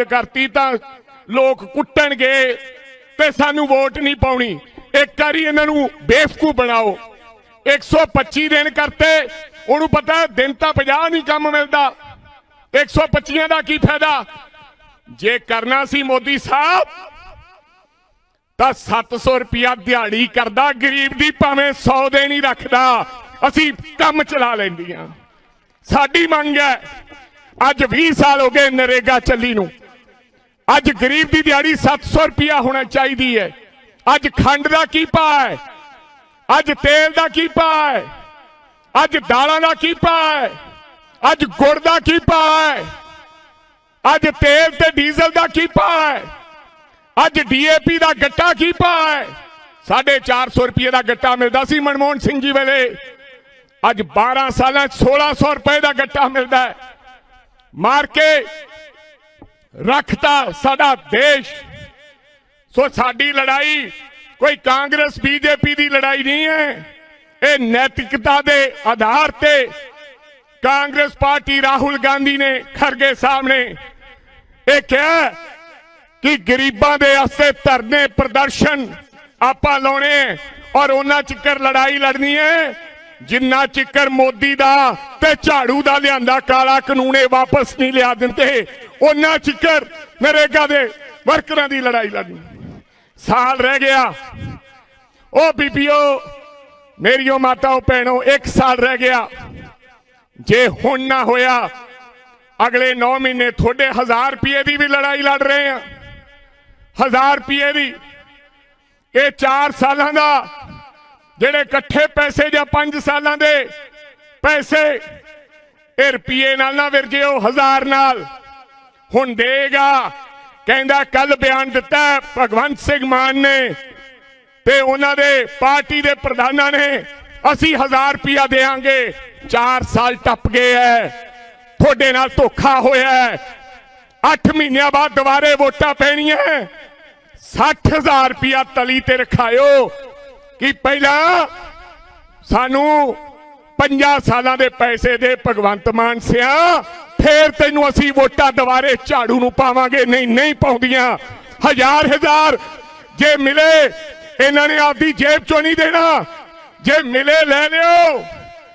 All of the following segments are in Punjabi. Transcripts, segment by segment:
ਬੰਦ ਕਰਤੀ ਤਾਂ ਲੋਕ ਕੁੱਟਣਗੇ ਤੇ ਸਾਨੂੰ ਵੋਟ ਨਹੀਂ ਪਾਉਣੀ। ਇੱਕ ਵਾਰੀ ਇਹਨਾਂ ਨੂੰ ਬੇਵਕੂਫ ਬਣਾਓ। 125 ਦਿਨ ਕਰਤੇ, ਉਹਨੂੰ ਪਤਾ ਦਿਨ ਤਾਂ 50 ਨਹੀਂ ਕੰਮ ਮਿਲਦਾ। 125 ਦਾ ਕੀ ਫਾਇਦਾ? ਜੇ ਕਰਨਾ ਸੀ ਮੋਦੀ ਸਾਹਿਬ, ਤਾਂ 700 ਰੁਪਿਆ ਦਿਹਾੜੀ ਕਰਦਾ, ਗਰੀਬ ਦੀ ਭਾਵੇਂ 100 ਦੇ ਨਹੀਂ ਰੱਖਦਾ। ਅਸੀਂ ਕੰਮ ਚਲਾ ਲੈਂਦੀਆਂ। ਸਾਡੀ ਮੰਗ ਹੈ, ਅੱਜ 20 ਸਾਲ ਹੋ ਗਏ ਨਰੇਗਾ ਚੱਲੀ ਨੂੰ। ਅੱਜ ਗਰੀਬ ਦੀ ਦਿਹਾੜੀ 700 ਰੁਪਿਆ ਹੋਣਾ ਚਾਹੀਦੀ ਹੈ। ਅੱਜ ਖੰਡ ਦਾ ਕੀ ਭਾਅ ਹੈ? ਅੱਜ ਤੇਲ ਦਾ ਕੀ ਭਾਅ ਹੈ? ਅੱਜ ਦਾਲਾਂ ਦਾ ਕੀ ਭਾਅ ਹੈ? ਅੱਜ ਗੁੜ ਦਾ ਕੀ ਭਾਅ ਹੈ? ਅੱਜ ਤੇਲ ਤੇ ਡੀਜ਼ਲ ਦਾ ਕੀ ਭਾਅ ਹੈ? ਅੱਜ ਡੀਏਪੀ ਦਾ ਗੱਟਾ ਕੀ ਭਾਅ ਹੈ? 450 ਰੁਪਏ ਦਾ ਗੱਟਾ ਮਿਲਦਾ ਸੀ ਮਨਮੋਹਨ ਸਿੰਘ ਜੀ ਵੇਲੇ। ਅੱਜ 12 ਸਾਲਾਂ 'ਚ 1600 ਰੁਪਏ ਦਾ ਗੱਟਾ ਮਿਲਦਾ ਹੈ। ਮਾਰ ਕੇ ਰੱਖਤਾ ਸਾਡਾ ਦੇਸ਼। ਸੋ ਸਾਡੀ ਲੜਾਈ ਕੋਈ ਕਾਂਗਰਸ, ਬੀਜੇਪੀ ਦੀ ਲੜਾਈ ਨਹੀਂ ਹੈ। ਇਹ ਨੈਤਿਕਤਾ ਦੇ ਆਧਾਰ ਤੇ ਕਾਂਗਰਸ ਪਾਰਟੀ ਰਾਹੁਲ ਗਾਂਧੀ ਨੇ ਖਰਗੇ ਸਾਹਮਣੇ। ਇਹ ਕਿਹਾ ਕਿ ਗਰੀਬਾਂ ਦੇ ਵਾਸਤੇ ਧਰਨੇ ਪ੍ਰਦਰਸ਼ਨ ਆਪਾਂ ਲਾਉਣੇ ਹੈ ਔਰ ਉਹਨਾਂ ਚਿੱਕਰ ਲੜਾਈ ਲੜਨੀ ਹੈ। ਜਿੰਨਾ ਚਿਕਰ ਮੋਦੀ ਦਾ ਤੇ ਝਾੜੂ ਦਾ ਲਿਆਂਦਾ, ਕਾਲਾ ਕਾਨੂੰਨ ਇਹ ਵਾਪਸ ਨਹੀਂ ਲਿਆ ਦਿੰਦੇ। ਉਹਨਾਂ ਚਿੱਕਰ ਨਰੇਗਾ ਦੇ ਵਰਕਰਾਂ ਦੀ ਲੜਾਈ ਲੜਨੀ ਸਾਲ ਰਹਿ ਗਿਆ। ਉਹ ਬੀਬੀਓ, ਮੇਰੀਓ ਮਾਤਾਓ ਭੈਣੋ, ਇੱਕ ਸਾਲ ਰਹਿ ਗਿਆ। ਜੇ ਹੁਣ ਨਾ ਹੋਇਆ, ਅਗਲੇ 9 ਮਹੀਨੇ ਤੁਹਾਡੇ 1000 ਰੁਪਏ ਦੀ ਵੀ ਲੜਾਈ ਲੜ ਰਹੇ ਆ। 1000 ਰੁਪਏ ਦੀ। ਇਹ 4 ਸਾਲਾਂ ਦਾ ਜਿਹੜੇ ਇਕੱਠੇ ਪੈਸੇ ਜਾਂ 5 ਸਾਲਾਂ ਦੇ ਪੈਸੇ, ਇਹ ਰੁਪਏ ਨਾਲ ਨਾ ਵਿਰਜਿਓ ਹਜ਼ਾਰ ਨਾਲ। ਹੁਣ ਦੇਗਾ, ਕਹਿੰਦਾ ਕੱਲ ਬਿਆਨ ਦਿੱਤਾ ਭਗਵੰਤ ਸਿੰਘ ਮਾਨ ਨੇ ਤੇ ਉਹਨਾਂ ਦੇ ਪਾਰਟੀ ਦੇ ਪ੍ਰਧਾਨਾਂ ਨੇ, ਅਸੀਂ 1000 ਰੁਪਿਆ ਦੇਾਂਗੇ 4 ਸਾਲ ਟੱਪ ਗਏ ਐ, ਤੁਹਾਡੇ ਨਾਲ ਧੋਖਾ ਹੋਇਆ ਹੈ 8 ਮਹੀਨਿਆਂ ਬਾਅਦ ਦੁਬਾਰੇ ਵੋਟਾਂ ਪੈਣੀਆਂ 60000 ਰੁਪਿਆ ਤਲੀ ਤੇ ਰਖਾਇਓ। ਕਿ ਪਹਿਲਾਂ ਸਾਨੂੰ 50 ਸਾਲਾਂ ਦੇ ਪੈਸੇ ਦੇ ਭਗਵੰਤ ਮਾਨ ਸਿਆ, ਫੇਰ ਤੈਨੂੰ ਅਸੀਂ ਵੋਟਾਂ ਦੁਬਾਰੇ ਝਾੜੂ ਨੂੰ ਪਾਵਾਂਗੇ। ਨਹੀਂ ਨਹੀਂ ਪਾਉਂਦੀਆਂ। ਹਜ਼ਾਰ ਹਜ਼ਾਰ ਜੇ ਮਿਲੇ, ਇਹਨਾਂ ਨੇ ਆਪਦੀ ਜੇਬ ਚੋਂ ਨਹੀਂ ਦੇਣਾ। ਜੇ ਮਿਲੇ ਲੈ ਲਿਓ।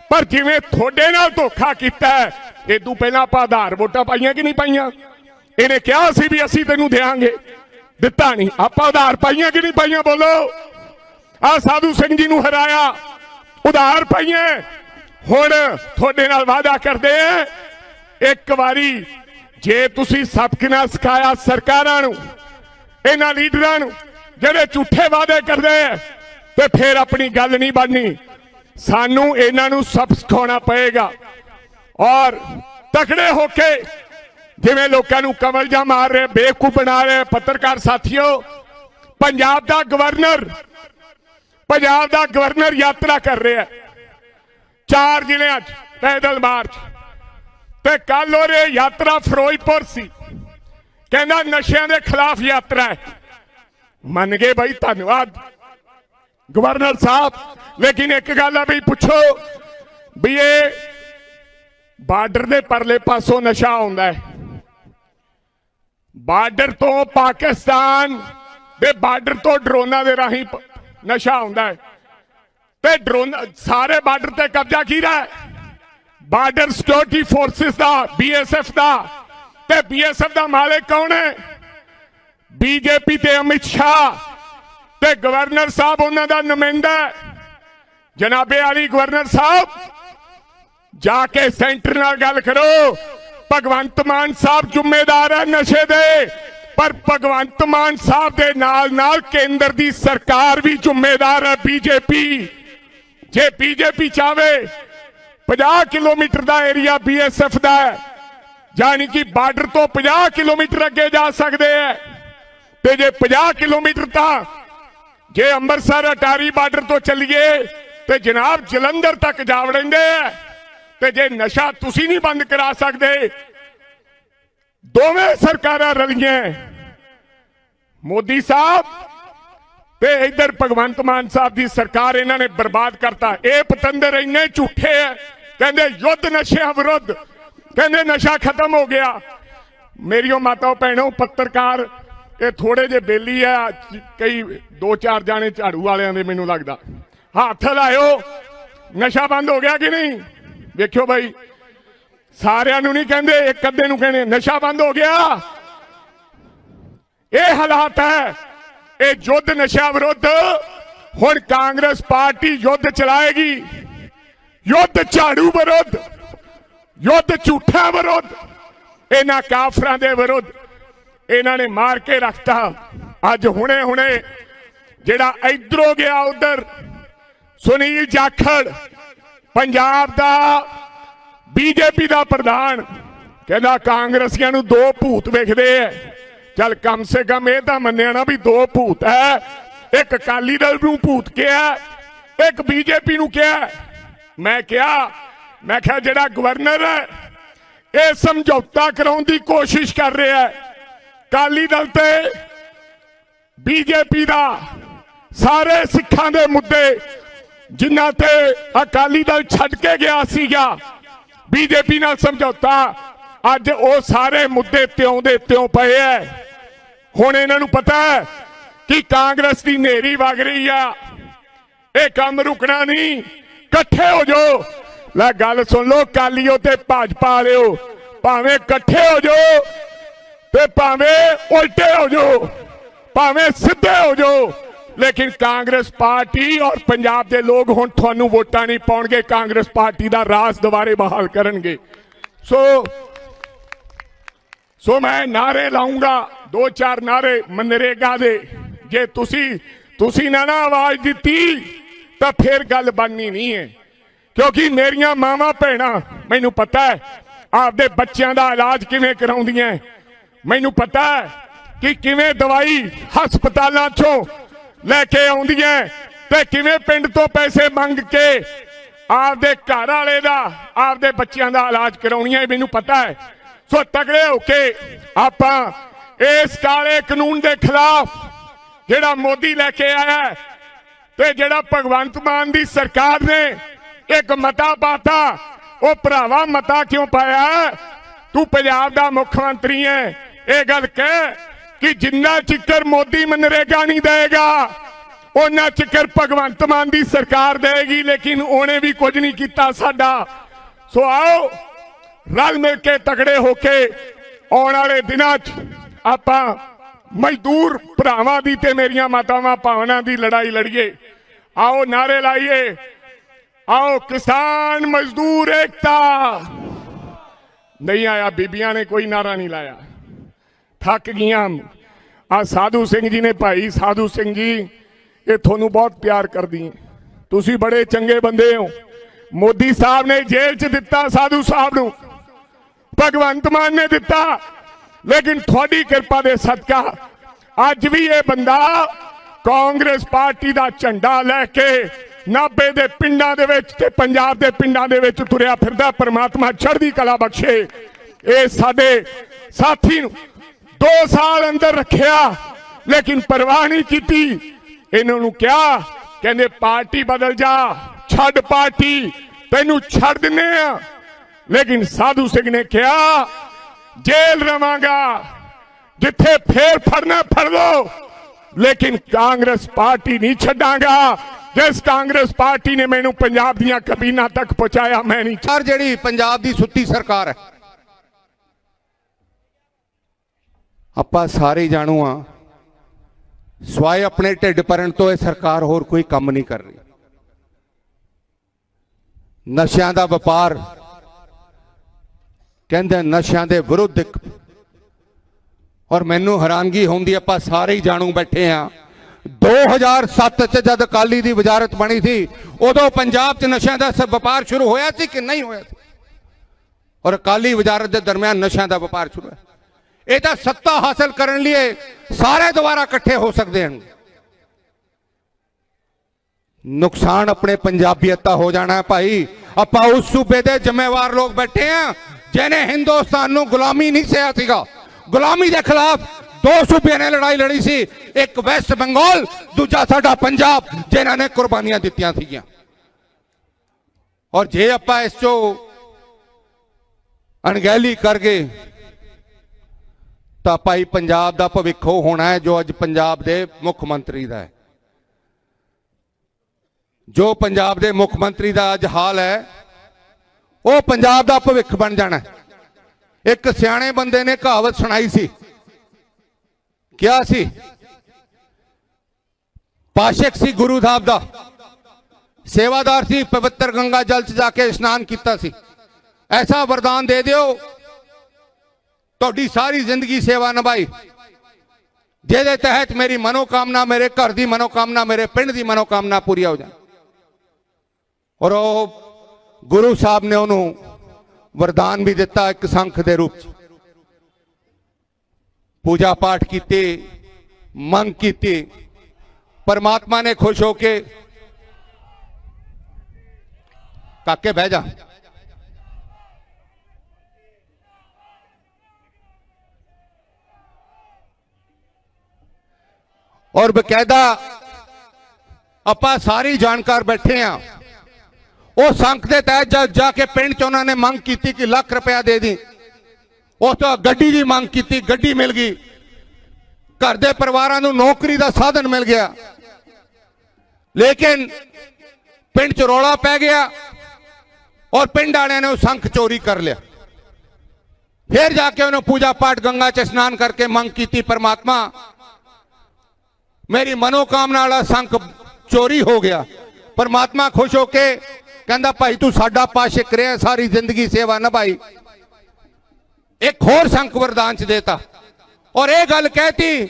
ਪਰ ਜਿਵੇਂ ਤੁਹਾਡੇ ਨਾਲ ਧੋਖਾ ਕੀਤਾ ਇਹ ਤੋਂ ਪਹਿਲਾਂ ਆਪਾਂ ਆਧਾਰ ਵੋਟਾਂ ਪਾਈਆਂ ਕਿ ਨਹੀਂ ਪਾਈਆਂ? ਇਹਨੇ ਕਿਹਾ ਸੀ ਵੀ ਅਸੀਂ ਤੈਨੂੰ ਦੇਾਂਗੇ ਦਿੱਤਾ ਨਹੀਂ। ਆਪਾਂ ਆਧਾਰ ਪਾਈਆਂ ਕਿ ਨਹੀਂ ਪਾਈਆਂ? ਬੋਲੋ। ਆ ਸਾਧੂ ਸਿੰਘ ਜੀ ਨੂੰ ਹਰਾਇਆ। ਉਧਾਰ ਪਈਏ। ਹੁਣ ਤੁਹਾਡੇ ਨਾਲ ਵਾਅਦਾ ਕਰਦੇ ਆ। ਇੱਕ ਵਾਰੀ ਜੇ ਤੁਸੀਂ ਸਬਕ ਨਾ ਸਿਖਾਇਆ ਸਰਕਾਰਾਂ ਨੂੰ, ਇਹਨਾਂ ਲੀਡਰਾਂ ਨੂੰ, ਜਿਹੜੇ ਝੂਠੇ ਵਾਅਦੇ ਕਰਦੇ ਆ, ਤੇ ਫਿਰ ਆਪਣੀ ਗੱਲ ਨਹੀਂ ਬਣਨੀ। ਸਾਨੂੰ ਇਹਨਾਂ ਨੂੰ ਸਬਕ ਸਿਖਾਉਣਾ ਪਏਗਾ। ਔਰ ਤਕੜੇ ਹੋ ਕੇ ਜਿਵੇਂ ਲੋਕਾਂ ਨੂੰ ਕਮਲ ਜਾ ਮਾਰ ਰਹੇ, ਬੇਵਕੂਫ ਬਣਾ ਰਹੇ ਪੱਤਰਕਾਰ ਸਾਥੀਓ, ਪੰਜਾਬ ਦਾ ਗਵਰਨਰ ਪੰਜਾਬ ਦਾ ਗਵਰਨਰ ਯਾਤਰਾ ਕਰ ਰਿਹਾ ਹੈ। ਚਾਰ ਜ਼ਿਲ੍ਹਿਆਂ 'ਚ ਪੈਦਲ ਮਾਰਚ। ਤੇ ਕੱਲ ਉਹਰੇ ਯਾਤਰਾ ਫਿਰੋਜ਼ਪੁਰ ਸੀ। ਕਹਿੰਦਾ ਨਸ਼ਿਆਂ ਦੇ ਖਿਲਾਫ ਯਾਤਰਾ ਹੈ। ਮੰਨ ਗਏ ਭਾਈ ਧੰਨਵਾਦ। ਗਵਰਨਰ ਸਾਹਿਬ, ਲੇਕਿਨ ਇੱਕ ਗੱਲ ਆ ਵੀ ਪੁੱਛੋ ਵੀ ਇਹ ਬਾਰਡਰ ਦੇ ਪਰਲੇ ਪਾਸੋਂ ਨਸ਼ਾ ਆਉਂਦਾ ਹੈ। ਬਾਰਡਰ ਤੋਂ ਪਾਕਿਸਤਾਨ ਦੇ ਬਾਰਡਰ ਤੋਂ ਡਰੋਨਾਂ ਦੇ ਰਾਹੀਂ ਨਸ਼ਾ ਆਉਂਦਾ ਹੈ। ਤੇ ਡਰੋਨ ਸਾਰੇ ਬਾਰਡਰ ਤੇ ਕਬਜ਼ਾ ਕੀਦਾ ਬਾਰਡਰ ਸਿਕਿਉਰਿਟੀ ਫੋਰਸਿਸ ਦਾ ਬੀਐਸਐਫ ਦਾ। ਤੇ ਬੀਐਸਐਫ ਦਾ ਮਾਲਕ ਕੌਣ ਹੈ? ਬੀਜੇਪੀ ਤੇ ਅਮਿਤ ਸ਼ਾਹ। ਤੇ ਗਵਰਨਰ ਸਾਹਿਬ ਉਹਨਾਂ ਦਾ ਨੁਮਾਇੰਦਾ ਜਨਾਬੇ ਆਲੀ ਗਵਰਨਰ ਸਾਹਿਬ, ਜਾ ਕੇ ਸੈਂਟਰ ਨਾਲ ਗੱਲ ਕਰੋ। ਭਗਵੰਤ ਮਾਨ ਸਾਹਿਬ ਜ਼ਿੰਮੇਦਾਰ ਹੈ ਨਸ਼ੇ ਦੇ। ਪਰ ਭਗਵੰਤ ਮਾਨ ਸਾਹਿਬ ਦੇ ਨਾਲ ਨਾਲ ਕੇਂਦਰ ਦੀ ਸਰਕਾਰ ਵੀ ਜ਼ਿੰਮੇਦਾਰ ਹੈ ਬੀਜੇਪੀ। ਜੇ ਬੀਜੇਪੀ ਚਾਵੇ 50 ਕਿਲੋਮੀਟਰ ਦਾ ਏਰੀਆ ਬੀਐਸਐਫ ਦਾ ਹੈ, ਯਾਨੀ ਕਿ ਬਾਰਡਰ ਤੋਂ 50 ਕਿਲੋਮੀਟਰ ਅੱਗੇ ਜਾ ਸਕਦੇ ਹੈ। ਤੇ ਜੇ 50 ਕਿਲੋਮੀਟਰ ਤਾਂ ਜੇ ਅੰਮ੍ਰਿਤਸਰ, ਅਟਾਰੀ ਬਾਰਡਰ ਤੋਂ ਚੱਲੀਏ, ਤੇ ਜਨਾਬ ਜਲੰਧਰ ਤੱਕ ਜਾ ਵੜेंगे ਆ ਤੇ ਜੇ ਨਸ਼ਾ ਤੁਸੀਂ ਨਹੀਂ ਬੰਦ ਕਰਾ ਸਕਦੇ ਦੋਵੇਂ ਸਰਕਾਰਾਂ ਰਲੀਆਂ। ਮੋਦੀ ਸਾਹਿਬ ਤੇ ਇਧਰ ਭਗਵੰਤ ਮਾਨ ਸਾਹਿਬ ਦੀ ਸਰਕਾਰ ਇਹਨਾਂ ਨੇ ਬਰਬਾਦ ਕਰਤਾ। ਇਹ ਪਤੰਦਰ ਇੰਨੇ ਝੂਠੇ ਆ। ਕਹਿੰਦੇ ਯੁੱਧ ਨਸ਼ਿਆਂ ਵਿਰੁੱਧ। ਕਹਿੰਦੇ ਨਸ਼ਾ ਖਤਮ ਹੋ ਗਿਆ। ਮੇਰੀਓ ਮਾਤਾ ਭੈਣੋ, ਪੱਤਰਕਾਰ, ਇਹ ਥੋੜੇ ਜਿਹੇ ਬੇਲੀ ਆ। ਕਈ ਦੋ ਚਾਰ ਜਾਣੇ ਝਾੜੂ ਵਾਲਿਆਂ ਦੇ ਮੈਨੂੰ ਲੱਗਦਾ। ਹੱਥ ਲਾਇਓ। ਨਸ਼ਾ ਬੰਦ ਹੋ ਗਿਆ ਕਿ ਨਹੀਂ? ਵੇਖਿਓ ਬਾਈ। ਸਾਰਿਆਂ ਨੂੰ ਨਹੀਂ ਕਹਿੰਦੇ, ਇੱਕ ਅੱਧੇ ਨੂੰ ਕਹਿੰਦੇ, ਨਸ਼ਾ ਬੰਦ ਹੋ ਗਿਆ। ਇਹ ਹਾਲਾਤ ਹੈ, ਇਹ ਯੁੱਧ ਨਸ਼ਾ ਵਿਰੁੱਧ, ਹੁਣ ਕਾਂਗਰਸ ਪਾਰਟੀ ਯੁੱਧ ਚਲਾਏਗੀ। ਯੁੱਧ ਝਾੜੂ ਵਿਰੁੱਧ, ਯੁੱਧ ਝੂਠਾਂ ਵਿਰੁੱਧ, ਇਹਨਾਂ ਕਾਫਰਾਂ ਦੇ ਵਿਰੁੱਧ ਇਹਨਾਂ ਨੇ ਮਾਰ ਕੇ ਰੱਖਤਾ। ਅੱਜ ਹੁਣੇ ਹੁਣੇ ਜਿਹੜਾ ਇਧਰੋਂ ਗਿਆ ਉਧਰ, ਸੁਨੀਲ ਜਾਖੜ, ਪੰਜਾਬ ਦਾ ਬੀਜੇਪੀ ਦਾ ਪ੍ਰਧਾਨ। ਕਹਿੰਦਾ ਕਾਂਗਰਸੀਆਂ ਨੂੰ ਦੋ ਭੂਤ ਵੇਖਦੇ ਐ। ਚੱਲ ਕਮ ਸੇ ਕਮ ਇਹ ਤਾਂ ਮੰਨਿਆ ਨਾ ਵੀ ਦੋ ਭੂਤ ਐ। ਇੱਕ ਅਕਾਲੀ ਦਲ ਨੂੰ ਭੂਤ ਕਿਹਾ, ਇੱਕ ਬੀਜੇਪੀ ਨੂੰ ਕਿਹਾ। ਮੈਂ ਕਿਹਾ ਮੈਂ ਕਿਹਾ ਜਿਹੜਾ ਗਵਰਨਰ ਹੈ ਇਹ ਸਮਝੌਤਾ ਕਰਾਉਣ ਦੀ ਕੋਸ਼ਿਸ਼ ਕਰ ਰਿਹਾ ਹੈ ਅਕਾਲੀ ਦਲ ਤੇ ਬੀਜੇਪੀ ਦਾ ਸਾਰੇ ਸਿੱਖਾਂ ਦੇ ਮੁੱਦੇ, ਜਿਨ੍ਹਾਂ ਤੇ ਅਕਾਲੀ ਦਲ ਛੱਡ ਕੇ ਗਿਆ ਸੀਗਾ। ਬੀਜੇਪੀ ਨਾਲ ਸਮਝੌਤਾ। ਅੱਜ ਉਹ ਸਾਰੇ ਮੁੱਦੇ ਤਿਉਂ ਦੇ ਤਿਉਂ ਪਏ ਐ। ਹੁਣ ਇਹਨਾਂ ਨੂੰ ਪਤਾ ਹੈ ਕਿ ਕਾਂਗਰਸ ਦੀ ਨੇਰੀ ਵਗ ਰਹੀ ਆ। ਇਹ ਕੰਮ ਰੁਕਣਾ ਨਹੀਂ। ਇਕੱਠੇ ਹੋ ਜਾਓ। ਲੈ ਗੱਲ ਸੁਣ ਲਓ ਕਾਲੀਓ ਤੇ ਭਾਜਪਾ ਵਾਲਿਓ। ਭਾਵੇਂ ਇਕੱਠੇ ਹੋ ਜਾਓ ਤੇ ਭਾਵੇਂ ਉਲਟੇ ਹੋ ਜਾਓ, ਭਾਵੇਂ ਸਿੱਧੇ ਹੋ ਜਾਓ। ਲੇਕਿਨ ਕਾਂਗਰਸ ਪਾਰਟੀ ਔਰ ਪੰਜਾਬ ਦੇ ਲੋਕ ਹੁਣ ਤੁਹਾਨੂੰ ਵੋਟਾਂ ਨਹੀਂ ਪਾਉਣਗੇ, ਕਾਂਗਰਸ ਪਾਰਟੀ ਦਾ ਰਾਜ ਦੁਬਾਰੇ ਬਹਾਲ ਕਰਨਗੇ। ਸੋ ਸੋ ਮੈਂ ਨਾਰੇ ਲਾਉਂਗਾ ਦੋ ਚਾਰ ਨਾਰੇ ਮਨਰੇਗਾ ਦੇ। ਜੇ ਤੁਸੀਂ ਤੁਸੀਂ ਨਾ ਨਾ ਆਵਾਜ਼ ਦਿੱਤੀ, ਤਾਂ ਫਿਰ ਗੱਲ ਬਣਨੀ ਨਹੀਂ ਹੈ। ਕਿਉਂਕਿ ਮੇਰੀਆਂ ਮਾਵਾਂ ਭੈਣਾਂ, ਮੈਨੂੰ ਪਤਾ ਹੈ, ਆਪਦੇ ਬੱਚਿਆਂ ਦਾ ਇਲਾਜ ਕਿਵੇਂ ਕਰਾਉਂਦੀਆਂ ਮੈਨੂੰ ਪਤਾ ਹੈ ਕਿ ਕਿਵੇਂ ਦਵਾਈ ਹਸਪਤਾਲਾਂ 'ਚੋਂ ਲੈ ਕੇ ਆਉਂਦੀਆਂ ਹੈ। ਤੇ ਕਿਵੇਂ ਪਿੰਡ ਤੋਂ ਪੈਸੇ ਮੰਗ ਕੇ ਆਪਦੇ ਘਰ ਵਾਲੇ ਦਾ, ਆਪਦੇ ਬੱਚਿਆਂ ਦਾ ਇਲਾਜ ਕਰਾਉਣੀਆਂ ਇਹ ਮੈਨੂੰ ਪਤਾ ਹੈ। ਸੋ ਤਗੜੇ ਹੋ ਕੇ ਆਪਾਂ ਇਸ ਕਾਲੇ ਕਾਨੂੰਨ ਦੇ ਖਿਲਾਫ ਜਿਹੜਾ ਮੋਦੀ ਲੈ ਕੇ ਆਇਆ ਤੇ ਜਿਹੜਾ ਭਗਵੰਤ ਮਾਨ ਦੀ ਸਰਕਾਰ ਨੇ ਇੱਕ ਮਤਾ ਪਾਤਾ, ਉਹ ਭਰਾਵਾ ਮਤਾ ਕਿਉਂ ਪਾਇਆ? ਤੂੰ ਪੰਜਾਬ ਦਾ ਮੁੱਖ ਮੰਤਰੀ ਹੈ। ਇਹ ਗੱਲ ਕਹਿ ਕਿ ਜਿੰਨਾ ਚਿਕਰ ਮੋਦੀ ਮਨਰੇਗਾ ਨਹੀਂ ਦੇਗਾ ਉਹਨਾਂ ਚਿਕਰ ਭਗਵੰਤ ਮਾਨ ਦੀ ਸਰਕਾਰ ਦੇਗੀ ਲੇਕਿਨ ਉਹਨੇ ਵੀ ਕੁਝ ਨਹੀਂ ਕੀਤਾ ਸਾਡਾ। ਸੋ ਆਓ, ਰਲ ਮਿਲ ਕੇ ਤਕੜੇ ਹੋ ਕੇ ਆਉਣ ਵਾਲੇ ਦਿਨਾਂ 'ਚ ਆਪਾਂ ਮਜ਼ਦੂਰ ਭਰਾਵਾਂ ਦੀ ਤੇ ਮੇਰੀਆਂ ਮਾਤਾਵਾਂ ਭਾਵਨਾ ਦੀ ਲੜਾਈ ਲੜੀਏ। ਆਓ ਨਾਰੇ ਲਾਈਏ। ਆਓ ਕਿਸਾਨ ਮਜ਼ਦੂਰ ਏਕਤਾ। ਨਹੀਂ ਆਇਆ, ਬੀਬੀਆਂ ਨੇ ਕੋਈ ਨਾਰਾ ਨਹੀਂ ਲਾਇਆ। ਥੱਕ ਗਈਆਂ। ਆ ਸਾਧੂ ਸਿੰਘ ਜੀ ਨੇ ਭਾਈ, ਸਾਧੂ ਸਿੰਘ ਜੀ, ਇਹ ਤੁਹਾਨੂੰ ਬਹੁਤ ਪਿਆਰ ਕਰਦੀ ਤੁਸੀਂ ਬੜੇ ਚੰਗੇ ਬੰਦੇ ਹੋ। ਮੋਦੀ ਸਾਹਿਬ ਨੇ ਜੇਲ੍ਹ 'ਚ ਦਿੱਤਾ ਸਾਧੂ ਸਾਹਿਬ ਨੂੰ। ਭਗਵੰਤ ਮਾਨ ਨੇ ਦਿੱਤਾ। ਲੇਕਿਨ ਤੁਹਾਡੀ ਕਿਰਪਾ ਦੇ ਸਦਕਾ ਅੱਜ ਵੀ ਇਹ ਬੰਦਾ ਕਾਂਗਰਸ ਪਾਰਟੀ ਦਾ ਝੰਡਾ ਲੈ ਕੇ ਨਾਬੇ ਦੇ ਪਿੰਡਾਂ ਦੇ ਵਿੱਚ ਤੇ ਪੰਜਾਬ ਦੇ ਪਿੰਡਾਂ ਦੇ ਵਿੱਚ ਤੁਰਿਆ ਫਿਰਦਾ, ਪਰਮਾਤਮਾ ਚੜ੍ਹਦੀ ਕਲਾ ਬਖਸ਼ੇ। ਇਹ ਸਾਡੇ ਸਾਥੀ ਨੂੰ 2 ਸਾਲ ਅੰਦਰ ਰੱਖਿਆ, ਲੇਕਿਨ ਪਰਵਾਹ ਨਹੀਂ ਕੀਤੀ। ਇਹਨਾਂ ਨੂੰ ਕਿਹਾ, ਕਹਿੰਦੇ, ਪਾਰਟੀ ਬਦਲ ਜਾ, ਛੱਡ ਪਾਰਟੀ, ਤੈਨੂੰ ਛੱਡ ਦਿੰਨੇ ਆ। ਲੇਕਿਨ ਸਾਧੂ ਸਿੰਘ ਨੇ ਕਿਹਾ, ਜੇਲ੍ਹ ਰਵਾਂਗਾ, ਜਿੱਥੇ ਫੇਰ ਫੜਨਾ ਫੜ ਲਓ ਲੇਕਿਨ ਕਾਂਗਰਸ ਪਾਰਟੀ ਨਹੀਂ ਛੱਡਾਂਗਾ। ਜਿਸ ਕਾਂਗਰਸ ਪਾਰਟੀ ਨੇ ਮੈਨੂੰ ਪੰਜਾਬ ਦੀਆਂ ਕਬੀਨਾ ਤੱਕ ਪਹੁੰਚਾਇਆ, ਮੈਂ ਨਹੀਂ ਸਰਕਾਰ ਜਿਹੜੀ ਪੰਜਾਬ ਦੀ ਸੁੱਤੀ ਸਰਕਾਰ ਹੈ ਆਪਾਂ ਸਾਰੇ ਜਾਣੂ ਆ। ਸਵਾਏ ਆਪਣੇ ਢਿੱਡ ਭਰਨ ਤੋਂ ਇਹ ਸਰਕਾਰ ਹੋਰ ਕੋਈ ਕੰਮ ਨਹੀਂ ਕਰ ਰਹੀ। ਨਸ਼ਿਆਂ ਦਾ ਵਪਾਰ ਕਹਿੰਦੇ ਨਸ਼ਿਆਂ ਦੇ ਵਿਰੁੱਧ ਇੱਕ ਔਰ ਮੈਨੂੰ ਹੈਰਾਨਗੀ ਹੁੰਦੀ ਹੈ, ਆਪਾਂ ਸਾਰੇ ਹੀ ਜਾਣੂ ਬੈਠੇ ਆ। 2007 ਚ ਜਦ ਅਕਾਲੀ ਦੀ ਵਜ਼ਾਰਤ ਬਣੀ ਸੀ ਉਦੋਂ ਪੰਜਾਬ 'ਚ ਨਸ਼ਿਆਂ ਦਾ ਸ- ਵਪਾਰ ਸ਼ੁਰੂ ਹੋਇਆ ਸੀ ਕਿ ਨਹੀਂ ਹੋਇਆ ਸੀ? ਔਰ ਅਕਾਲੀ ਵਜ਼ਾਰਤ ਦੇ ਦਰਮਿਆਨ ਨਸ਼ਿਆਂ ਦਾ ਵਪਾਰ ਸ਼ੁਰੂ ਹੋਇਆ। ਇਹ ਤਾਂ ਸੱਤਾ ਹਾਸਲ ਕਰਨ ਲਈ ਸਾਰੇ ਦੁਬਾਰਾ ਇਕੱਠੇ ਹੋ ਸਕਦੇ ਹਨ। ਨੁਕਸਾਨ ਆਪਣੇ ਪੰਜਾਬੀਅਤ ਦਾ ਹੋ ਜਾਣਾ ਹੈ ਭਾਈ। ਆਪਾਂ ਉਸ ਸੂਬੇ ਦੇ ਜ਼ਿੰਮੇਵਾਰ ਲੋਕ ਬੈਠੇ ਆ ਜਿਹਨੇ ਹਿੰਦੁਸਤਾਨ ਨੂੰ ਗੁਲਾਮੀ ਨਹੀਂ ਸਿਆ ਸੀਗਾ। ਗੁਲਾਮੀ ਦੇ ਖਿਲਾਫ ਦੋ ਸੂਬਿਆਂ ਨੇ ਲੜਾਈ ਲੜੀ ਸੀ, ਇੱਕ ਵੈਸਟ ਬੰਗਾਲ, ਦੂਜਾ ਸਾਡਾ ਪੰਜਾਬ ਜਿਨ੍ਹਾਂ ਨੇ ਕੁਰਬਾਨੀਆਂ ਦਿੱਤੀਆਂ ਸੀਗੀਆਂ। ਔਰ ਜੇ ਆਪਾਂ ਇਸ ਚੋਂ ਅਣਗਹਿਲੀ ਕਰ ਗਏ ਤਾਂ ਭਾਈ ਪੰਜਾਬ ਦਾ ਭਵਿੱਖ ਉਹ ਹੋਣਾ ਹੈ ਜੋ ਅੱਜ ਪੰਜਾਬ ਦੇ ਮੁੱਖ ਮੰਤਰੀ ਦਾ ਹੈ। ਜੋ ਪੰਜਾਬ ਦੇ ਮੁੱਖ ਮੰਤਰੀ ਦਾ ਅੱਜ ਹਾਲ ਹੈ, ਉਹ ਪੰਜਾਬ ਦਾ ਭਵਿੱਖ ਬਣ ਜਾਣਾ ਇੱਕ ਸਿਆਣੇ ਬੰਦੇ ਨੇ ਕਹਾਵਤ ਸੁਣਾਈ ਸੀ, ਕਿਹਾ ਸੀ, ਪਾਸ਼ਕ ਸੀ ਗੁਰੂ ਸਾਹਿਬ ਦਾ, ਸੇਵਾਦਾਰ ਸੀ, ਪਵਿੱਤਰ ਗੰਗਾ ਜਲ ਚ ਜਾ ਕੇ ਇਸ਼ਨਾਨ ਕੀਤਾ ਸੀ। ਐਸਾ ਵਰਦਾਨ ਦੇ ਦਿਓ ਤੁਹਾਡੀ ਸਾਰੀ ਜ਼ਿੰਦਗੀ ਸੇਵਾ ਨਿਭਾਈ। ਜਿਹਦੇ ਤਹਿਤ ਮੇਰੀ ਮਨੋਕਾਮਨਾ, ਮੇਰੇ ਘਰ ਦੀ ਮਨੋਕਾਮਨਾ, ਮੇਰੇ ਪਿੰਡ ਦੀ ਮਨੋਕਾਮਨਾ ਪੂਰੀ ਹੋ ਜਾਏ ਔਰ ਉਹ ਗੁਰੂ ਸਾਹਿਬ ਨੇ ਉਹਨੂੰ ਵਰਦਾਨ ਵੀ ਦਿੱਤਾ ਇੱਕ ਸੰਖ ਦੇ ਰੂਪ ਚ। ਪੂਜਾ ਪਾਠ ਕੀਤੀ, ਮੰਗ ਕੀਤੀ। ਪਰਮਾਤਮਾ ਨੇ ਖੁਸ਼ ਹੋ ਕੇ, ਕਾਕੇ, ਬਹਿ ਜਾ। ਔਰ ਬਕਾਇਦਾ ਆਪਾਂ ਸਾਰੀ ਜਾਣਕਾਰ ਬੈਠੇ ਆ। ਉਹ ਸੰਖ ਦੇ ਤਹਿਤ ਜਾ ਕੇ ਪਿੰਡ ਚ ਉਹਨਾਂ ਨੇ ਮੰਗ ਕੀਤੀ ਕਿ ਲੱਖ ਰੁਪਇਆ ਦੇ ਦੀ, ਉਸ ਤੋਂ ਗੱਡੀ ਦੀ ਮੰਗ ਕੀਤੀ, ਗੱਡੀ ਮਿਲ ਗਈ। ਘਰ ਦੇ ਪਰਿਵਾਰਾਂ ਨੂੰ ਨੌਕਰੀ ਦਾ ਸਾਧਨ ਮਿਲ ਗਿਆ। ਲੇਕਿਨ ਪਿੰਡ ਚ ਰੌਲਾ ਪੈ ਗਿਆ ਔਰ ਪਿੰਡ ਵਾਲਿਆਂ ਨੇ ਉਹ ਸੰਖ ਚੋਰੀ ਕਰ ਲਿਆ। ਫਿਰ ਜਾ ਕੇ ਉਹਨੂੰ ਪੂਜਾ ਪਾਠ ਗੰਗਾ ਚ ਇਸ਼ਨਾਨ ਕਰਕੇ ਮੰਗ ਕੀਤੀ ਪਰਮਾਤਮਾ ਮੇਰੀ ਮਨੋਕਾਮਨਾ ਵਾਲਾ ਸੰਖ ਚੋਰੀ ਹੋ ਗਿਆ। ਪਰਮਾਤਮਾ ਖੁਸ਼ ਹੋ ਕੇ ਕਹਿੰਦਾ, ਭਾਈ, ਤੂੰ ਸਾਡਾ ਪਾਸ਼ਿਕ ਰਿਹਾ, ਸਾਰੀ ਜ਼ਿੰਦਗੀ ਸੇਵਾ ਨਿਭਾਈ। ਇੱਕ ਹੋਰ ਸੰਖ ਵਰਦਾਨ ਚ ਦੇਤਾ। ਔਰ ਇਹ ਗੱਲ ਕਹਿਤੀ,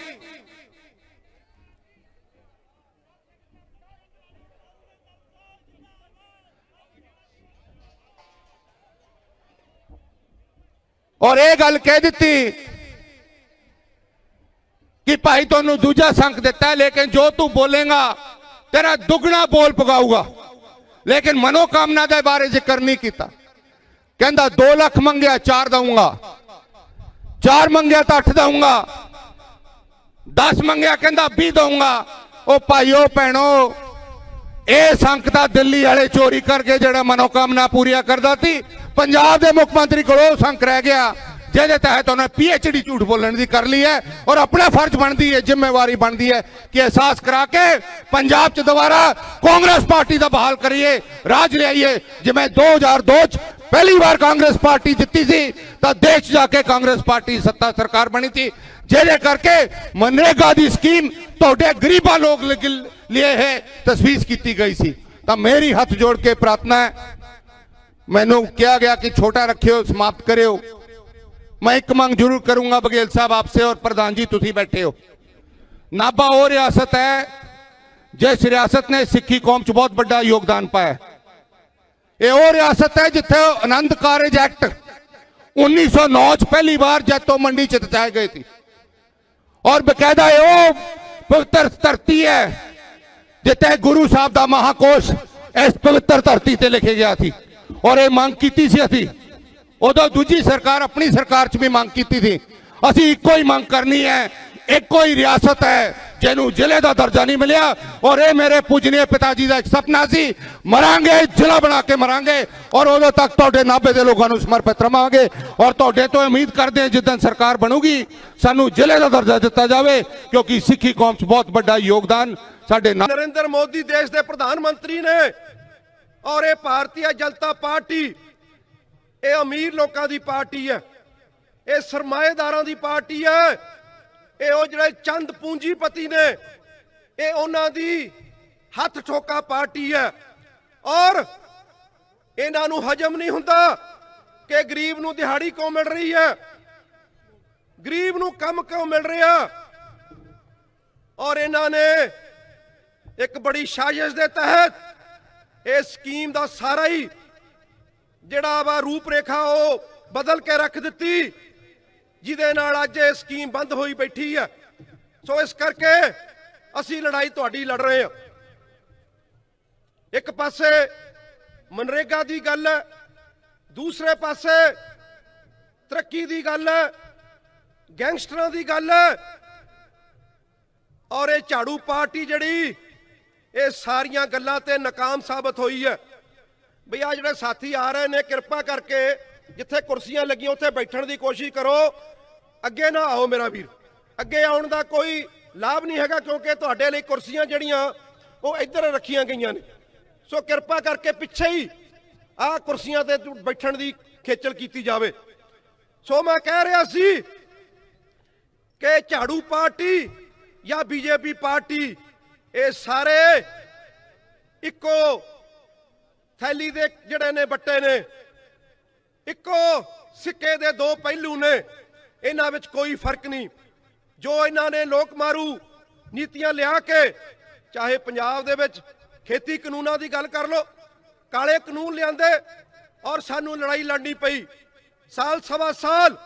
ਔਰ ਇਹ ਗੱਲ ਕਹਿ ਦਿੱਤੀ ਕਿ ਭਾਈ ਤੁਹਾਨੂੰ ਦੂਜਾ ਸੰਖ ਦਿੱਤਾ ਹੈ, ਲੇਕਿਨ ਜੋ ਤੂੰ ਬੋਲੇਗਾ ਤੇਰਾ ਦੁੱਗਣਾ ਬੋਲ ਪਗਾਊਗਾ ਲੇਕਿਨ ਮਨੋਕਾਮਨਾ ਦੇ ਬਾਰੇ ਜ਼ਿਕਰ ਨਹੀਂ ਕੀਤਾ ਕਹਿੰਦਾ 2 ਲੱਖ ਮੰਗਿਆ 4 ਦਊਂਗਾ 4 ਮੰਗਿਆ ਤਾਂ 8 ਦਊਂਗਾ 10 ਮੰਗਿਆ ਕਹਿੰਦਾ 20 ਦਊਂਗਾ ਉਹ ਭਾਈਓ ਭੈਣੋ ਇਹ ਸੰਖ ਤਾਂ ਦਿੱਲੀ ਵਾਲੇ ਚੋਰੀ ਕਰਕੇ ਜਿਹੜਾ ਮਨੋਕਾਮਨਾ ਪੂਰੀਆਂ ਕਰਦਾ ਸੀ ਪੰਜਾਬ ਦੇ ਮੁੱਖ ਮੰਤਰੀ ਕੋਲ ਉਹ ਸੰਖ ਰਹਿ ਗਿਆ ਜਿਹਦੇ ਤਹਿਤ ਉਹਨੇ ਪੀ ਐਚ ਡੀ ਝੂਠ ਬੋਲਣ ਦੀ ਕਰ ਲਈ ਹੈ ਔਰ ਆਪਣਾ ਫਰਜ਼ ਬਣਦੀ ਹੈ, ਜ਼ਿੰਮੇਵਾਰੀ ਬਣਦੀ ਹੈ ਕਿ ਅਹਿਸਾਸ ਕਰਾ ਕੇ ਪੰਜਾਬ 'ਚ ਦੁਬਾਰਾ ਕਾਂਗਰਸ ਪਾਰਟੀ ਦਾ ਬਹਾਲ ਕਰੀਏ, ਰਾਜ ਲਿਆਈਏ। ਜਿਵੇਂ 2002 'ਚ ਪਹਿਲੀ ਵਾਰ ਕਾਂਗਰਸ ਪਾਰਟੀ ਜਿੱਤੀ ਸੀ, ਤਾਂ ਦੇਸ਼ ਜਾ ਕੇ ਕਾਂਗਰਸ ਪਾਰਟੀ ਸੱਤਾ ਸਰਕਾਰ ਬਣੀ ਸੀ। ਜਿਹਦੇ ਕਰਕੇ ਮਨਰੇਗਾ ਦੀ ਸਕੀਮ ਤੁਹਾਡੇ ਗਰੀਬਾਂ ਲੋਕ ਲਈ ਹੈ ਤਸਵੀਸ ਕੀਤੀ ਗਈ ਸੀ। ਤਾਂ ਮੇਰੀ ਹੱਥ ਜੋੜ ਕੇ ਪ੍ਰਾਰਥਨਾ ਹੈ, ਮੈਨੂੰ ਕਿਹਾ ਗਿਆ ਕਿ ਛੋਟਾ ਰੱਖਿਓ, ਸਮਾਪਤ ਕਰਿਓ। ਮੈਂ ਇੱਕ ਮੰਗ ਜ਼ਰੂਰ ਕਰੂੰਗਾ ਬਗੇਲ ਸਾਹਿਬ ਆਪਸੇ ਔਰ ਪ੍ਰਧਾਨ ਜੀ, ਤੁਸੀਂ ਬੈਠੇ ਹੋ। ਨਾਬਾ ਉਹ ਰਿਆਸਤ ਹੈ, ਜਿਸ ਰਿਆਸਤ ਨੇ ਸਿੱਖੀ ਕੌਮ 'ਚ ਬਹੁਤ ਵੱਡਾ ਯੋਗਦਾਨ ਪਾਇਆ ਇਹ ਉਹ ਰਿਆਸਤ ਹੈ ਜਿੱਥੇ ਆਨੰਦ ਕਾਰਜ ਐਕਟ 1909 ਚ ਪਹਿਲੀ ਵਾਰ ਜੈਤੋ ਮੰਡੀ ਚ ਤਚਾਏ ਗਏ ਸੀ। ਔਰ ਬਕਾਇਦਾ ਇਹ ਉਹ ਪਵਿੱਤਰ ਧਰਤੀ ਹੈ, ਜਿੱਥੇ ਗੁਰੂ ਸਾਹਿਬ ਦਾ ਮਹਾਕੋਸ਼ ਇਸ ਪਵਿੱਤਰ ਧਰਤੀ ਤੇ ਲਿਖਿਆ ਗਿਆ ਸੀ। ਔਰ ਇਹ ਮੰਗ ਕੀਤੀ ਸੀ ਅਸੀਂ ਉਦੋਂ ਦੂਜੀ ਸਰਕਾਰ ਆਪਣੀ ਸਰਕਾਰ 'ਚ ਵੀ ਮੰਗ ਕੀਤੀ ਸੀ। ਅਸੀਂ ਇੱਕੋ ਹੀ ਮੰਗ ਕਰਨੀ ਹੈ, ਇੱਕੋ ਹੀ ਰਿਆਸਤ ਹੈ, ਜਿਹਨੂੰ ਜ਼ਿਲ੍ਹੇ ਦਾ ਦਰਜਾ ਨਹੀਂ ਮਿਲਿਆ। ਔਰ ਇਹ ਮੇਰੇ ਪੂਜਨੀय ਪਿਤਾ ਜੀ ਦਾ ਇੱਕ ਸੁਪਨਾ ਸੀ, ਮਰਾਂਗੇ, ਜ਼ਿਲ੍ਹਾ ਬਣਾ ਕੇ ਮਰਾਂਗੇ। ਔਰ ਉਦੋਂ ਤੱਕ ਤੁਹਾਡੇ ਨਾਭੇ ਦੇ ਲੋਕਾਂ ਨੂੰ ਸਮਰਪਿਤ ਰਵਾਂਗੇ। ਔਰ ਤੁਹਾਡੇ ਤੋਂ ਉਮੀਦ ਕਰਦੇ ਹਾਂ, ਜਿੱਦਣ ਸਰਕਾਰ ਬਣੂਗੀ, ਸਾਨੂੰ ਜ਼ਿਲ੍ਹੇ ਦਾ ਦਰਜਾ ਦਿੱਤਾ ਜਾਵੇ, ਕਿਉਂਕਿ ਸਿੱਖੀ ਕੌਮ 'ਚ ਬਹੁਤ ਵੱਡਾ ਯੋਗਦਾਨ ਸਾਡੇ ਨਰਿੰਦਰ ਮੋਦੀ ਦੇਸ਼ ਦੇ ਪ੍ਰਧਾਨ ਮੰਤਰੀ ਨੇ। ਔਰ ਇਹ ਭਾਰਤੀ ਜਨਤਾ ਪਾਰਟੀ ਇਹ ਅਮੀਰ ਲੋਕਾਂ ਦੀ ਪਾਰਟੀ ਹੈ। ਇਹ ਸਰਮਾਏਦਾਰਾਂ ਦੀ ਪਾਰਟੀ ਹੈ। ਇਹ ਉਹ ਜਿਹੜੇ ਚੰਦ ਪੂੰਜੀਪਤੀ ਨੇ, ਇਹ ਉਹਨਾਂ ਦੀ ਹੱਥ ਠੋਕਾ ਪਾਰਟੀ ਹੈ। ਔਰ ਇਹਨਾਂ ਨੂੰ ਹਜਮ ਨਹੀਂ ਹੁੰਦਾ ਕਿ ਗਰੀਬ ਨੂੰ ਦਿਹਾੜੀ ਕਿਉਂ ਮਿਲ ਰਹੀ ਹੈ? ਗਰੀਬ ਨੂੰ ਕੰਮ ਕਿਉਂ ਮਿਲ ਰਿਹਾ? ਔਰ ਇਹਨਾਂ ਨੇ ਇੱਕ ਬੜੀ ਸਾਜ਼ਿਸ਼ ਦੇ ਤਹਿਤ ਇਹ ਸਕੀਮ ਦਾ ਸਾਰਾ ਹੀ ਜਿਹੜਾ ਵਾ ਰੂਪਰੇਖਾ ਉਹ ਬਦਲ ਕੇ ਰੱਖ ਦਿੱਤੀ, ਜਿਹਦੇ ਨਾਲ ਅੱਜ ਇਹ ਸਕੀਮ ਬੰਦ ਹੋਈ ਬੈਠੀ ਹੈ ਸੋ ਇਸ ਕਰਕੇ ਅਸੀਂ ਲੜਾਈ ਤੁਹਾਡੀ ਲੜ ਰਹੇ ਹਾਂ। ਇੱਕ ਪਾਸੇ ਮਨਰੇਗਾ ਦੀ ਗੱਲ ਹੈ ਦੂਸਰੇ ਪਾਸੇ ਤਰੱਕੀ ਦੀ ਗੱਲ ਹੈ ਗੈਂਗਸਟਰਾਂ ਦੀ ਗੱਲ ਹੈ ਔਰ ਇਹ ਝਾੜੂ ਪਾਰਟੀ ਜਿਹੜੀ, ਇਹ ਸਾਰੀਆਂ ਗੱਲਾਂ ਤੇ ਨਾਕਾਮ ਸਾਬਤ ਹੋਈ ਹੈ। ਬਈ ਆ ਜਿਹੜੇ ਸਾਥੀ ਆ ਰਹੇ ਨੇ, ਕਿਰਪਾ ਕਰਕੇ ਜਿੱਥੇ ਕੁਰਸੀਆਂ ਲੱਗੀਆਂ, ਉੱਥੇ ਬੈਠਣ ਦੀ ਕੋਸ਼ਿਸ਼ ਕਰੋ। ਅੱਗੇ ਨਾ ਆਓ ਮੇਰਾ ਵੀਰ। ਅੱਗੇ ਆਉਣ ਦਾ ਕੋਈ ਲਾਭ ਨਹੀਂ ਹੈਗਾ, ਕਿਉਂਕਿ ਤੁਹਾਡੇ ਲਈ ਕੁਰਸੀਆਂ ਜਿਹੜੀਆਂ, ਉਹ ਇੱਧਰ ਰੱਖੀਆਂ ਗਈਆਂ ਨੇ। ਸੋ ਕਿਰਪਾ ਕਰਕੇ ਪਿੱਛੇ ਹੀ ਆਹ ਕੁਰਸੀਆਂ ਤੇ ਬੈਠਣ ਦੀ ਖੇਚਲ ਕੀਤੀ ਜਾਵੇ। ਸੋ ਮੈਂ ਕਹਿ ਰਿਹਾ ਸੀ ਕਿ ਝਾੜੂ ਪਾਰਟੀ ਜਾਂ ਬੀਜੇਪੀ ਪਾਰਟੀ, ਇਹ ਸਾਰੇ ਇੱਕੋ ਥੈਲੀ ਦੇ ਜਿਹੜੇ ਨੇ ਬੱਟੇ ਨੇ, ਇੱਕੋ ਸਿੱਕੇ ਦੇ ਦੋ ਪਹਿਲੂ ਨੇ। ਇਹਨਾਂ ਵਿੱਚ ਕੋਈ ਫ਼ਰਕ ਨਹੀਂ। ਜੋ ਇਹਨਾਂ ਨੇ ਲੋਕ ਮਾਰੂ ਨੀਤੀਆਂ ਲਿਆ ਕੇ, ਚਾਹੇ ਪੰਜਾਬ ਦੇ ਵਿੱਚ ਖੇਤੀ ਕਾਨੂੰਨਾਂ ਦੀ ਗੱਲ ਕਰ ਲਓ, ਕਾਲੇ ਕਾਨੂੰਨ ਲਿਆਂਦੇ ਔਰ ਸਾਨੂੰ ਲੜਾਈ ਲੜਨੀ ਪਈ। ਸਾਲ ਸਵਾ ਸਾਲ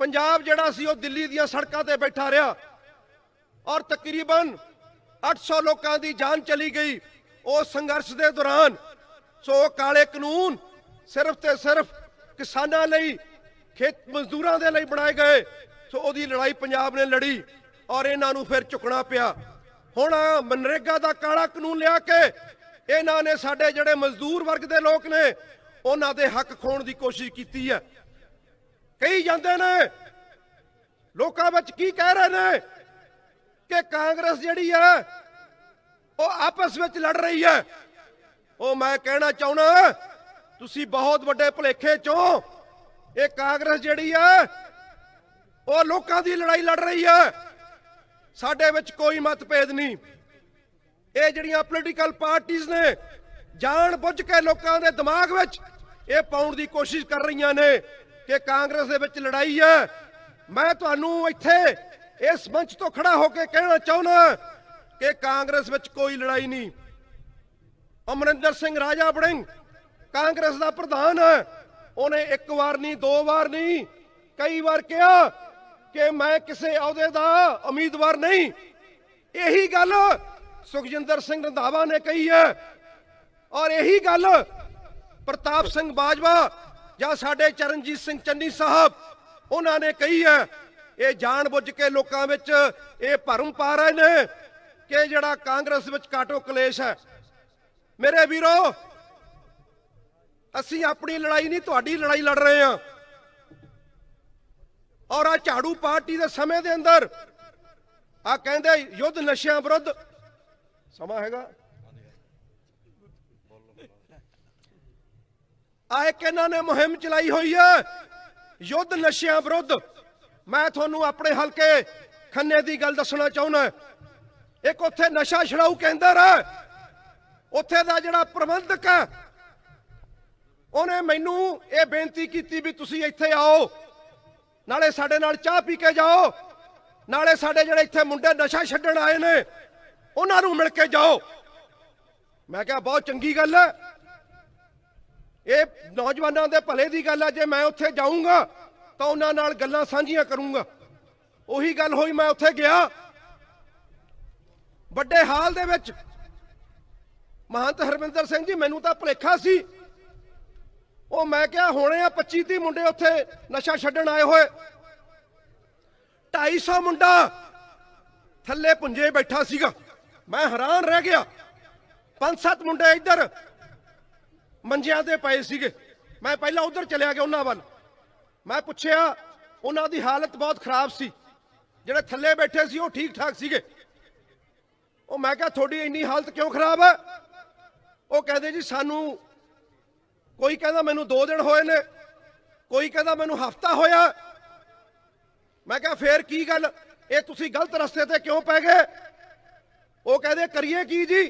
ਪੰਜਾਬ ਜਿਹੜਾ ਸੀ, ਉਹ ਦਿੱਲੀ ਦੀਆਂ ਸੜਕਾਂ ਤੇ ਬੈਠਾ ਰਿਹਾ ਔਰ ਤਕਰੀਬਨ 800 ਲੋਕਾਂ ਦੀ ਜਾਨ ਚਲੀ ਗਈ। ਉਸ ਸੰਘਰਸ਼ ਦੇ ਦੌਰਾਨ ਸੋ ਕਾਲੇ ਕਾਨੂੰਨ ਸਿਰਫ ਤੇ ਸਿਰਫ ਕਿਸਾਨਾਂ ਲਈ, ਖੇਤ ਮਜ਼ਦੂਰਾਂ ਦੇ ਲਈ ਬਣਾਏ ਗਏ। ਸੋ ਉਹਦੀ ਲੜਾਈ ਪੰਜਾਬ ਨੇ ਲੜੀ ਔਰ ਇਹਨਾਂ ਨੂੰ ਫਿਰ ਝੁਕਣਾ ਪਿਆ। ਹੁਣ ਮਨਰੇਗਾ ਦਾ ਕਾਲਾ ਕਾਨੂੰਨ ਲਿਆ ਕੇ ਇਹਨਾਂ ਨੇ ਸਾਡੇ ਜਿਹੜੇ ਮਜ਼ਦੂਰ ਵਰਗ ਦੇ ਲੋਕ ਨੇ, ਉਹਨਾਂ ਦੇ ਹੱਕ ਖੋਣ ਦੀ ਕੋਸ਼ਿਸ਼ ਕੀਤੀ ਹੈ। ਕਹੀ ਜਾਂਦੇ ਨੇ, ਲੋਕਾਂ ਵਿੱਚ ਕੀ ਕਹਿ ਰਹੇ ਨੇ ਕਿ ਕਾਂਗਰਸ ਜਿਹੜੀ ਹੈ, ਉਹ ਆਪਸ ਵਿੱਚ ਲੜ ਰਹੀ ਹੈ। ਉਹ ਮੈਂ ਕਹਿਣਾ ਚਾਹੁੰਦਾ, ਤੁਸੀਂ ਬਹੁਤ ਵੱਡੇ ਭੁਲੇਖੇ ਚੋਂ ਇਹ ਕਾਂਗਰਸ ਜਿਹੜੀ ਹੈ, ਉਹ ਲੋਕਾਂ ਦੀ ਲੜਾਈ ਲੜ ਰਹੀ ਹੈ। ਸਾਡੇ ਵਿੱਚ ਕੋਈ ਮਤਭੇਦ ਨਹੀਂ। ਇਹ ਜਿਹੜੀਆਂ ਪੋਲੀਟੀਕਲ ਪਾਰਟੀਆਂ ਨੇ ਜਾਣ ਬੁੱਝ ਕੇ ਲੋਕਾਂ ਦੇ ਦਿਮਾਗ ਵਿੱਚ ਇਹ ਪਾਉਣ ਦੀ ਕੋਸ਼ਿਸ਼ ਕਰ ਰਹੀਆਂ ਨੇ ਕਿ ਕਾਂਗਰਸ ਦੇ ਵਿੱਚ ਲੜਾਈ ਹੈ। ਮੈਂ ਤੁਹਾਨੂੰ ਇੱਥੇ ਇਸ ਮੰਚ ਤੋਂ ਖੜਾ ਹੋ ਕੇ ਕਹਿਣਾ ਚਾਹੁੰਦਾ ਕਿ ਕਾਂਗਰਸ ਵਿੱਚ ਕੋਈ ਲੜਾਈ ਨਹੀਂ। ਅਮਰਿੰਦਰ ਸਿੰਘ ਰਾਜਾ ਬੜਿੰਗ ਕਾਂਗਰਸ ਦਾ ਪ੍ਰਧਾਨ ਹੈ। ਉਹਨੇ ਇੱਕ ਵਾਰ ਨਹੀਂ, ਦੋ ਵਾਰ ਨਹੀਂ, ਕਈ ਵਾਰ ਕਿਹਾ ਕਿ ਮੈਂ ਕਿਸੇ ਅਹੁਦੇ ਦਾ ਉਮੀਦਵਾਰ ਨਹੀਂ। ਇਹੀ ਗੱਲ ਸੁਖਜਿੰਦਰ ਸਿੰਘ ਰੰਧਾਵਾ ਨੇ ਕਹੀ ਹੈ। ਔਰ ਇਹੀ ਗੱਲ ਪ੍ਰਤਾਪ ਸਿੰਘ ਬਾਜਵਾ ਜਾਂ ਸਾਡੇ ਚਰਨਜੀਤ ਸਿੰਘ ਚੰਨੀ ਸਾਹਿਬ, ਉਹਨਾਂ ਨੇ ਕਹੀ ਹੈ। ਇਹ ਜਾਣਬੁੱਝ ਕੇ ਲੋਕਾਂ ਵਿੱਚ ਇਹ ਭਰਮ ਪਾ ਰਹੇ ਨੇ ਕਿ ਜਿਹੜਾ ਕਾਂਗਰਸ ਵਿੱਚ ਕਾਟੋ ਕਲੇਸ਼ ਹੈ ਮੇਰੇ ਵੀਰੋ, ਅਸੀਂ ਆਪਣੀ ਲੜਾਈ ਨਹੀਂ, ਤੁਹਾਡੀ ਲੜਾਈ ਲੜ ਰਹੇ ਹਾਂ। ਔਰ ਆ ਝਾੜੂ ਪਾਰਟੀ ਦੇ ਸਮੇਂ ਦੇ ਅੰਦਰ ਆ ਕਹਿੰਦੇ ਯੁੱਧ ਨਸ਼ਿਆਂ ਵਿਰੁੱਧ। ਸਮਾਂ ਹੈਗਾ। ਆ ਇੱਕ ਇਹਨਾਂ ਨੇ ਮੁਹਿੰਮ ਚਲਾਈ ਹੋਈ ਹੈ, ਯੁੱਧ ਨਸ਼ਿਆਂ ਵਿਰੁੱਧ। ਮੈਂ ਤੁਹਾਨੂੰ ਆਪਣੇ ਹਲਕੇ ਖੰਨੇ ਦੀ ਗੱਲ ਦੱਸਣਾ ਚਾਹੁੰਦਾ। ਇੱਕ ਉੱਥੇ ਨਸ਼ਾ ਛਡਾਊ ਕੇਂਦਰ ਹੈ। ਉੱਥੇ ਦਾ ਜਿਹੜਾ ਪ੍ਰਬੰਧਕ ਹੈ, ਉਹਨੇ ਮੈਨੂੰ ਇਹ ਬੇਨਤੀ ਕੀਤੀ ਵੀ ਤੁਸੀਂ ਇੱਥੇ ਆਓ, ਨਾਲੇ ਸਾਡੇ ਨਾਲ ਚਾਹ ਪੀ ਕੇ ਜਾਓ, ਨਾਲੇ ਸਾਡੇ ਜਿਹੜੇ ਇੱਥੇ ਮੁੰਡੇ ਨਸ਼ਾ ਛੱਡਣ ਆਏ ਨੇ, ਉਹਨਾਂ ਨੂੰ ਮਿਲ ਕੇ ਜਾਓ। ਮੈਂ ਕਿਹਾ, ਬਹੁਤ ਚੰਗੀ ਗੱਲ ਹੈ। ਇਹ ਨੌਜਵਾਨਾਂ ਦੇ ਭਲੇ ਦੀ ਗੱਲ ਹੈ, ਜੇ ਮੈਂ ਉੱਥੇ ਜਾਊਂਗਾ, ਤਾਂ ਉਹਨਾਂ ਨਾਲ ਗੱਲਾਂ ਸਾਂਝੀਆਂ ਕਰੂੰਗਾ। ਉਹੀ ਗੱਲ ਹੋਈ, ਮੈਂ ਉੱਥੇ ਗਿਆ। ਵੱਡੇ ਹਾਲ ਦੇ ਵਿੱਚ ਮਹੰਤ ਹਰਵਿੰਦਰ ਸਿੰਘ ਜੀ, ਮੈਨੂੰ ਤਾਂ ਭੁਲੇਖਾ ਸੀ। ਉਹ ਮੈਂ ਕਿਹਾ, ਹੋਣੇ ਆ 25 30 ਮੁੰਡੇ ਉੱਥੇ ਨਸ਼ਾ ਛੱਡਣ ਆਏ ਹੋਏ। 250 ਮੁੰਡਾ ਥੱਲੇ ਪੁੰਜੇ ਬੈਠਾ ਸੀਗਾ। ਮੈਂ ਹੈਰਾਨ ਰਹਿ ਗਿਆ। ਪੰਜ ਸੱਤ ਮੁੰਡੇ ਇੱਧਰ ਮੰਜਿਆਂ ਤੇ ਪਏ ਸੀਗੇ। ਮੈਂ ਪਹਿਲਾਂ ਉਧਰ ਚਲਿਆ ਗਿਆ ਉਹਨਾਂ ਵੱਲ। ਮੈਂ ਪੁੱਛਿਆ, ਉਹਨਾਂ ਦੀ ਹਾਲਤ ਬਹੁਤ ਖਰਾਬ ਸੀ। ਜਿਹੜੇ ਥੱਲੇ ਬੈਠੇ ਸੀ, ਉਹ ਠੀਕ ਠਾਕ ਸੀਗੇ? ਉਹ ਮੈਂ ਕਿਹਾ, ਤੁਹਾਡੀ ਇੰਨੀ ਹਾਲਤ ਕਿਉਂ ਖਰਾਬ ਹੈ? ਉਹ ਕਹਿੰਦੇ ਜੀ ਸਾਨੂੰ ਕੋਈ ਕਹਿੰਦਾ ਮੈਨੂੰ 2 ਦਿਨ ਹੋਏ ਨੇ, ਕੋਈ ਕਹਿੰਦਾ ਮੈਨੂੰ ਹਫਤਾ ਹੋਇਆ। ਮੈਂ ਕਿਹਾ ਫੇਰ ਕੀ ਗੱਲ? ਇਹ ਤੁਸੀਂ ਗਲਤ ਰਸਤੇ ਤੇ ਕਿਉਂ ਪੈ ਗਏ? ਉਹ ਕਹਿੰਦੇ ਕਰੀਏ ਕੀ ਜੀ?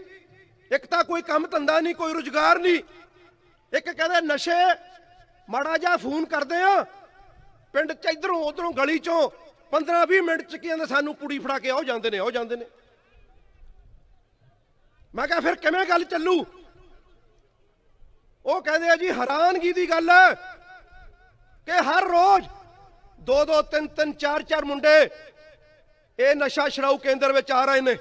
ਇੱਕ ਤਾਂ ਕੋਈ ਕੰਮ ਧੰਦਾ ਨਹੀਂ, ਕੋਈ ਰੁਜ਼ਗਾਰ ਨਹੀਂ। ਇੱਕ ਕਹਿੰਦੇ ਨਸ਼ੇ, ਮਾੜਾ ਜਿਹਾ ਫੋਨ ਕਰਦੇ ਆ। ਪਿੰਡ ਚ ਇਧਰੋਂ ਉਧਰੋਂ ਗਲੀ ਚੋਂ 15 20 ਮਿੰਟ ਚ ਕਹਿੰਦੇ ਸਾਨੂੰ ਕੁੜੀ ਫੜਾ ਕੇ ਆਓ ਜਾਂਦੇ ਨੇ, ਆਓ ਜਾਂਦੇ ਨੇ। ਮੈਂ ਕਿਹਾ ਫਿਰ ਕਿਵੇਂ ਗੱਲ ਚੱਲੂ? ਉਹ ਕਹਿੰਦੇ ਆ ਜੀ, ਹੈਰਾਨਗੀ ਦੀ ਗੱਲ ਹੈ ਕਿ ਹਰ ਰੋਜ਼ ਦੋ ਦੋ ਤਿੰਨ ਤਿੰਨ ਚਾਰ ਚਾਰ ਮੁੰਡੇ ਇਹ ਨਸ਼ਾ ਛਡਾਊ ਕੇਂਦਰ ਵਿੱਚ ਆ ਰਹੇ ਨੇ।